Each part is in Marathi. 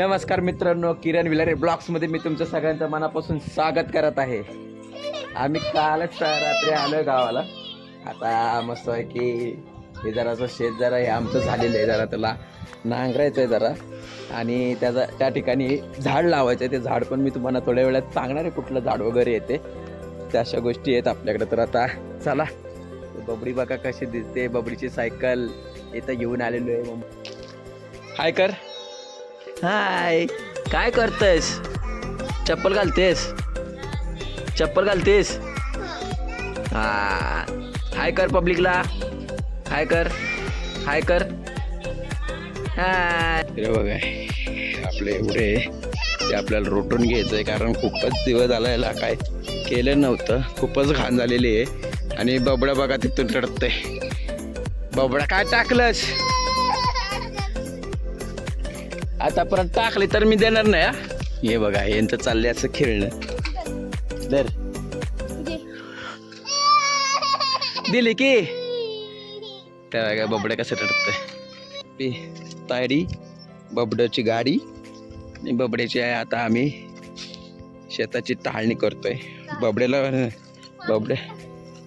नमस्कार मित्रांनो किरण विलारे ब्लॉग्समध्ये मी तुमचं सगळ्यांचं मनापासून स्वागत करत आहे. आम्ही कालच रात्री आलो गावाला. आता मस्त आहे की हे जराचं शेत जरा हे आमचं झालेलं आहे जरा त्याला नांगरायचं आहे जरा. आणि त्याचा त्या ठिकाणी झाड लावायचं आहे ते झाड पण मी तुम्हाला थोड्या वेळात सांगणार आहे कुठलं झाड वगैरे येते. त्या अशा गोष्टी आहेत आपल्याकडे. तर आता चला बबडी बघा कशी दिसते. बबडीची सायकल इथं घेऊन आलेलो आहे. मग हाय कर. हाय. काय करतेस? चप्पल घालतेस? चप्पल घालतेस? हा. हाय कर पब्लिकला. हाय कर. हाय कर. हाय. बघा आपले एवढे ते आपल्याला रोटून घ्यायचं आहे कारण खूपच दिवस आलायला काय केलं नव्हतं. खूपच घाण झालेली आहे. आणि बबडा बघा तिथून रडतंय. बबडा काय टाकलंस? आतापर्यंत टाकले तर मी देणार नाही हा. हे बघा यांचं चाललंय असं खेळणं. दर. दिली की. त्या बघा बबड्या कसं रडतंय. ताडी तायडी बबड्याची गाडी आणि बबड्याची आहे आता आम्ही शेताची टाळणी करतोय. बबड्याला बबड्या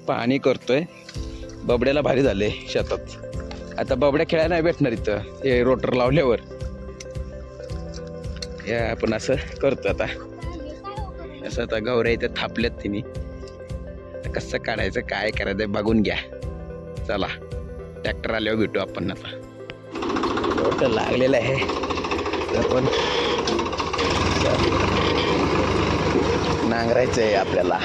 पाणी करतोय. बबड्याला भारी झाले शेतात. आता बबड्या खेळायला नाही भेटणार इथं हे रोटर लावल्यावर. या आपण असं करतो आता. असं आता गौऱ्या इथं थापल्यात तिने. कसं काढायचं काय करायचं बघून घ्या. चला ट्रॅक्टर आल्यावर भेटू आपण आता. तर लागलेलं आहे. आपण नांगरायचं आहे आपल्याला.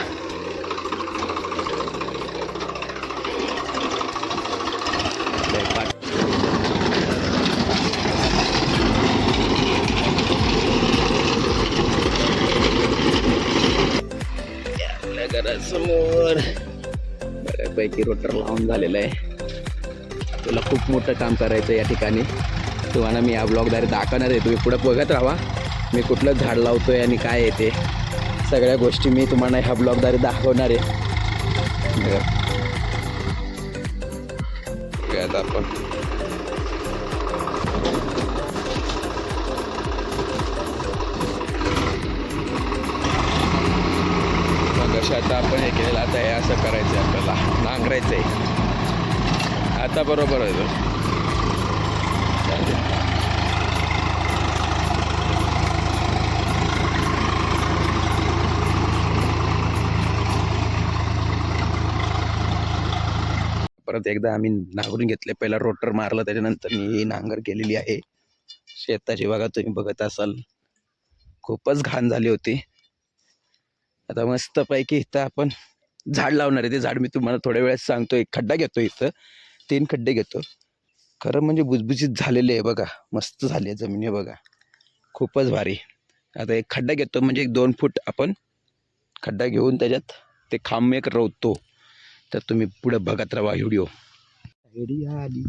बऱ्यापैकी रोटर लावून झालेलं आहे. तुला खूप मोठं काम करायचं या ठिकाणी. तुम्हाला मी या ब्लॉगद्वारे दाखवणार आहे. तुम्ही पुढं बघत राहा. मी कुठलं झाड लावतो आहे आणि काय येते सगळ्या गोष्टी मी तुम्हाला ह्या ब्लॉगद्वारे दाखवणार आहे. आपण असं करायचं आहे आपल्याला. नांगरायचं आहे आता बरोबर आहे तो. परत एकदा आम्ही नांगरून घेतले. पहिला रोटर मारला त्याच्यानंतर मी ही नांगर केलेली आहे. शेताची बघा तुम्ही बघत असाल. खूपच घाण झाली होती. आता मस्तपैकी इथं आपण झाड लावणार आहे. ते झाड मी तुम्हाला थोड्या वेळात सांगतो. एक खड्डा घेतो इथं. तीन खड्डे घेतो. खरं म्हणजे बुजबुजीत झालेले आहे बघा. मस्त झाली आहे जमीन बघा. खूपच भारी. आता एक खड्डा घेतो. म्हणजे एक दोन फूट आपण खड्डा घेऊन त्याच्यात ते खांब एक रोवतो. तर तुम्ही पुढे बघत राहा व्हिडिओ. आली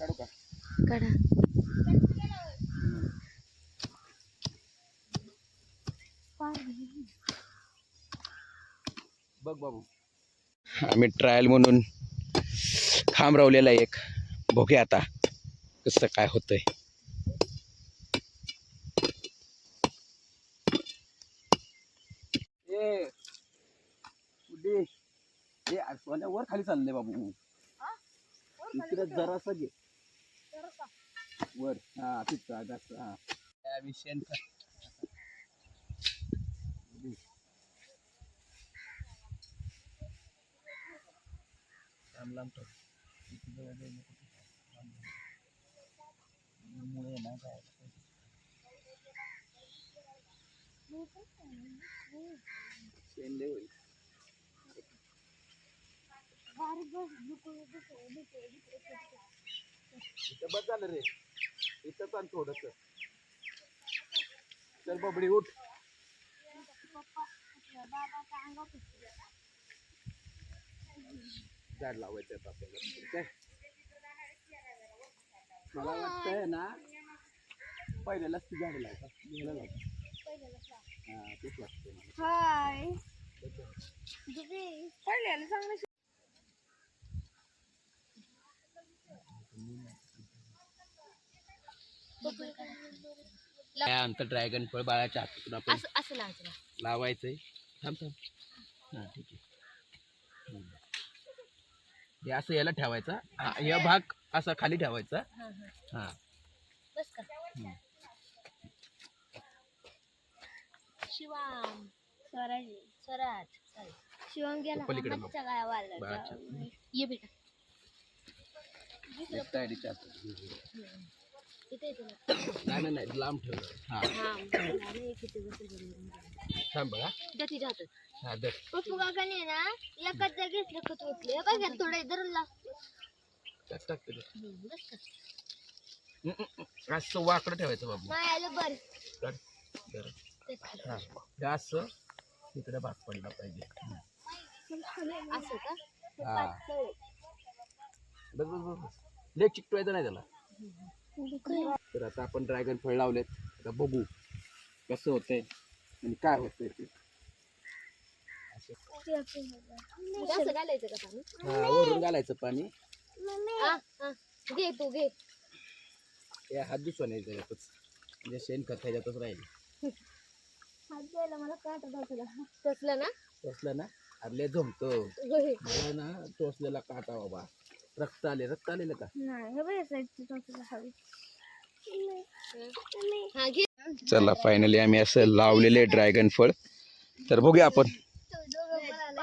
काढू का? काढा. बघ बाबू. आम्ही ट्रायल म्हणून खांब रावलेला एक. बघूया आता कसं काय होतंय. वर खाली चालले बाबू. इकडे जरासा घे. वर. हा तिथं जास्त हा त्या विषय लांब लांब जवळ मुळे ना काय शेंडे होईल. बस झालं रे. इथं पण थोडस चल बबडी उठ झाड लावायचं आता आपल्याला ठीक आहे मला वाटतंय ना पहिल्यालाच ती झाड लावतात घ्यायला लावतात हा तेच वाटतंय मला हाय त्याचं आमचं ड्रॅगन फळ बाळाच्या हातातून आपण असं असं लावायचं. लावायचंय. थांब थांब. हा ठीक आहे. हम्म. हे असं याला ठेवायचा. हा या भाग असा खाली ठेवायचा. हा, हा. हा. बस का शिवाम. स्वराज. स्वराज. sorry. शिवम गेला. पलीकडे गावाला बाळाच्या. ये बेटा. नाही नाही नाही लांब ठेव. हा. थांब हा. दर पप्पू काकाने ना एकाच जागेत रखत होतले थोडं धरून असं वाकडं ठेवायचं बाबू. नाही आलं कर. हा. हे असं तिकडे भाग पडला पाहिजे. असं का हा लय चिकटवायचं नाही त्याला. तर आता आपण ड्रॅगन फळ लावलेत. आता बघू कसं होतंय आणि काय होतंय ते. असं घालायचं का पाणी हा वरून घालायचं पाणी. हा, हा. घे तू घे हे हात दुसवा नाही त्याच्यातच म्हणजे शेणखत राहील. मला काटा दाखवला तसलं ना? ना अरे झोमतो ना टोचलेला काटा बाबा. रक्त आले रक्त आलेलं का? हा चला फायनली आम्ही असं लावलेले ड्रॅगन फळ. तर बघूया आपण.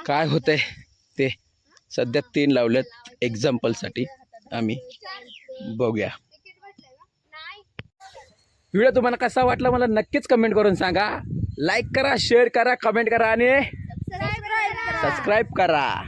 काय होतंय ते? सध्या तीन लावलेत एक्झाम्पलसाठी आम्ही बघूया. व्हिडिओ तुम्हाला कसा वाटला मला नक्कीच कमेंट करून सांगा. लाईक करा शेअर करा कमेंट करा आणि सबस्क्राईब करा.